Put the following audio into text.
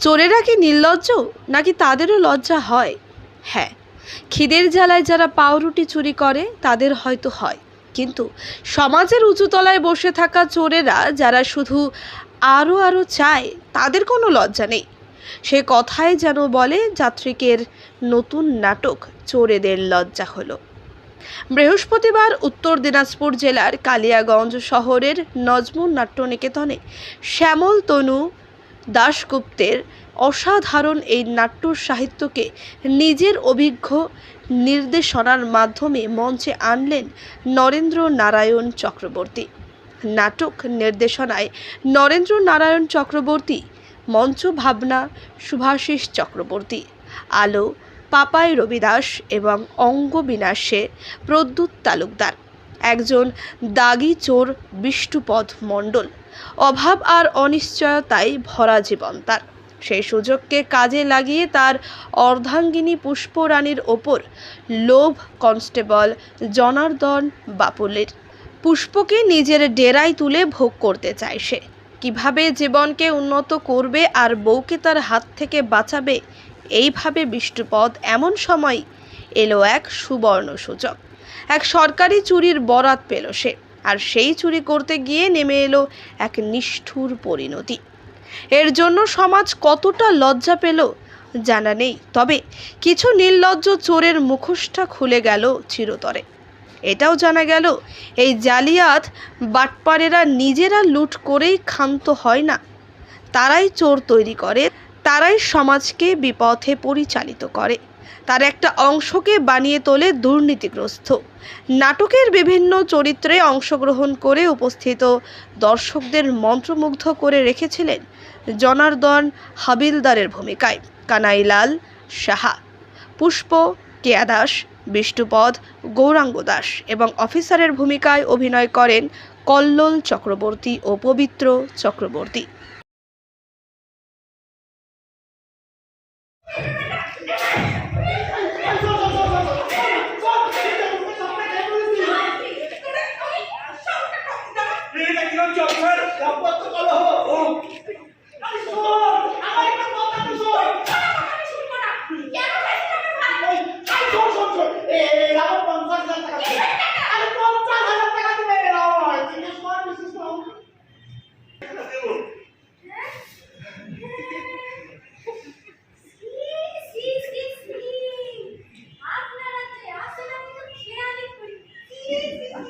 চোরেরা কি নির্লজ্জ নাকি তাদেরও লজ্জা হয়? হ্যাঁ খিদের জ্বালায় যারা পাউরুটি চুরি করে, তাদের হয়তো হয়। কিন্তু সমাজের উঁচুতলায় বসে থাকা চোরেরা যারা শুধু আরও আরও চায়, তাদের কোনো লজ্জা নেই। সে কথাই যেন বলে যাত্রিকের নতুন নাটক চোরেদের লজ্জা হলো। বৃহস্পতিবার উত্তর দিনাজপুর জেলার কালিয়াগঞ্জ শহরের নজমুন নাট্যনিকেতনে শ্যামল তনু দাশগুপ্তের অসাধারণ এই নাট্য সাহিত্যকে নিজের অভিজ্ঞ নির্দেশনার মাধ্যমে মঞ্চে আনলেন নরেন্দ্র নারায়ণ চক্রবর্তী। নাটক নির্দেশনায় নরেন্দ্র নারায়ণ চক্রবর্তী, মঞ্চ ভাবনা সুভাষিস চক্রবর্তী, আলো, পাপাই রবিদাস এবং অঙ্গ বিনাশে প্রদ্যুৎ তালুকদার। একজন দাগি চোর বিষ্ণুপদ মণ্ডল। অভাব আর অনিশ্চয়তায় ভরা জীবন তার। সেই সুযোগকে কাজে লাগিয়ে তার অর্ধাঙ্গিনী পুষ্পরানীর ওপর লোভ কনস্টেবল জনার্দন বাপুলের। পুষ্পকে নিজের ডেরায় তুলে ভোগ করতে চায় সে। কীভাবে জীবনকে উন্নত করবে আর বউকে তার হাত থেকে বাঁচাবে, এইভাবে বিষ্ণুপদ এমন সময় এলো এক সুবর্ণ সূচক এক সরকারি চুরির বরাত পেল সে, আর সেই চুরি করতে গিয়ে নেমে এলো এক নিষ্ঠুর পরিণতি। এর জন্য সমাজ কতটা লজ্জা পেল জানা নেই, তবে কিছু নির্লজ্জ চোরের মুখোশটা খুলে গেল চিরতরে। এটাও জানা গেল, এই জালিয়াত বাটপারেরা নিজেরা লুট করেই ক্ষান্ত হয় না। তারাই চোর তৈরি করে, তারাই সমাজকে বিপথে পরিচালিত করে। তার একটা অংশকে বানিয়ে তোলে দুর্নীতিগ্রস্ত। নাটকের বিভিন্ন চরিত্রে অংশগ্রহণ করে উপস্থিত দর্শকদের মন্ত্রমুগ্ধ করে রেখেছিলেন জনার্দন হাবিলদারের ভূমিকায় কানাইলাল সাহা। পুষ্প, কেয়া দাস, বিষ্ণুপদ, গৌরাঙ্গ দাস এবং অফিসারের ভূমিকায় অভিনয় করেন কল্লোল চক্রবর্তী ও পবিত্র চক্রবর্তী।